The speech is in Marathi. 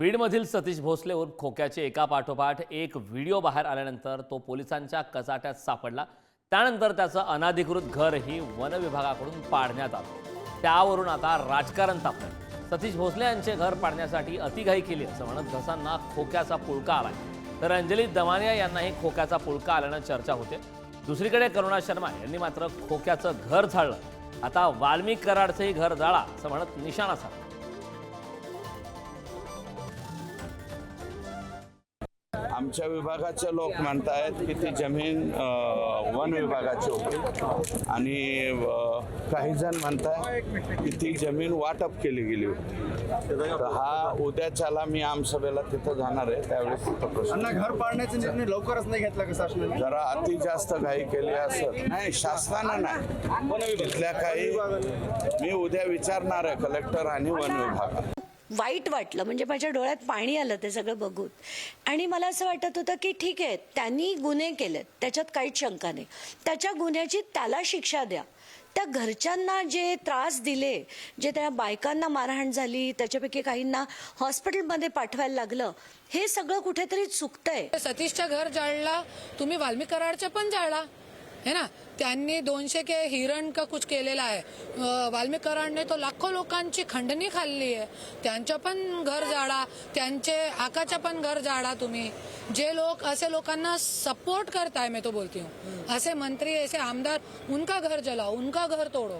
बीडमधील सतीश भोसले उर्फ खोक्याचे एका पाठोपाठ एक व्हिडिओ बाहेर आल्यानंतर तो पोलिसांच्या कचाट्यात सापडला. त्यानंतर त्याचं अनाधिकृत घरही वन विभागाकडून पाडण्यात आलं. त्यावरून आता राजकारण तापलं सतीश भोसले यांचे घर पाडण्यासाठी अतिघाई केली असं म्हणत घसांना खोक्याचा पुळका आला तर अंजली दमानिया यांनाही खोक्याचा पुळका आल्यानं चर्चा होते. दुसरीकडे करुणा शर्मा यांनी मात्र खोक्याचं घर झाडलं. आता वाल्मिक कराडचंही घर जाळा असं म्हणत निशाणा साधला. आमच्या विभागाचे लोक म्हणतायत की ती जमीन वन विभागाची होती. आणि काही जण म्हणताय की ती जमीन वाटप केली गेली होती. तर हा उद्याच्याला मी आमसभेला तिथं जाणार आहे त्यावेळेस तिथं प्रश्न. घर पाडण्याचा निर्णय लवकरच नाही घेतला का शासनाने? जरा अति जास्त घाई केली असत नाही शासनानं नाही. तिथल्या काही मी उद्या विचारणार आहे कलेक्टर आणि वन विभागात. वाईट वाटलं. म्हणजे माझ्या डोळ्यात पाणी आलं ते सगळं बघून. आणि मला असं वाटत होतं की ठीक आहे त्यांनी गुन्हे केलेत. त्याच्यात काहीच शंका नाही. त्याच्या गुन्ह्याची त्याला शिक्षा द्या. त्या घरच्यांना जे त्रास दिले जे त्या बायकांना मारहाण झाली त्याच्यापैकी काहींना हॉस्पिटलमध्ये पाठवायला लागलं हे सगळं कुठेतरी चुकतंय. सतीशच्या घर जाळला तुम्ही वाल्मिक पण जाळला. है ना? त्यांनी दोनशे के हिरण का कुछ केलेला आहे. अं, वाल्मिक कराडने तो लाखो लोकांची खंडणी खाल्ली आहे. त्यांचं पण घर जाळा त्यांचे आकाचं पण घर जाळा तुम्ही. जे लोक असे लोकांना सपोर्ट करताय मैं तो बोलती हूँ. असे मंत्री ऐसे आमदार उनका घर जलाओ उनका घर तोडो.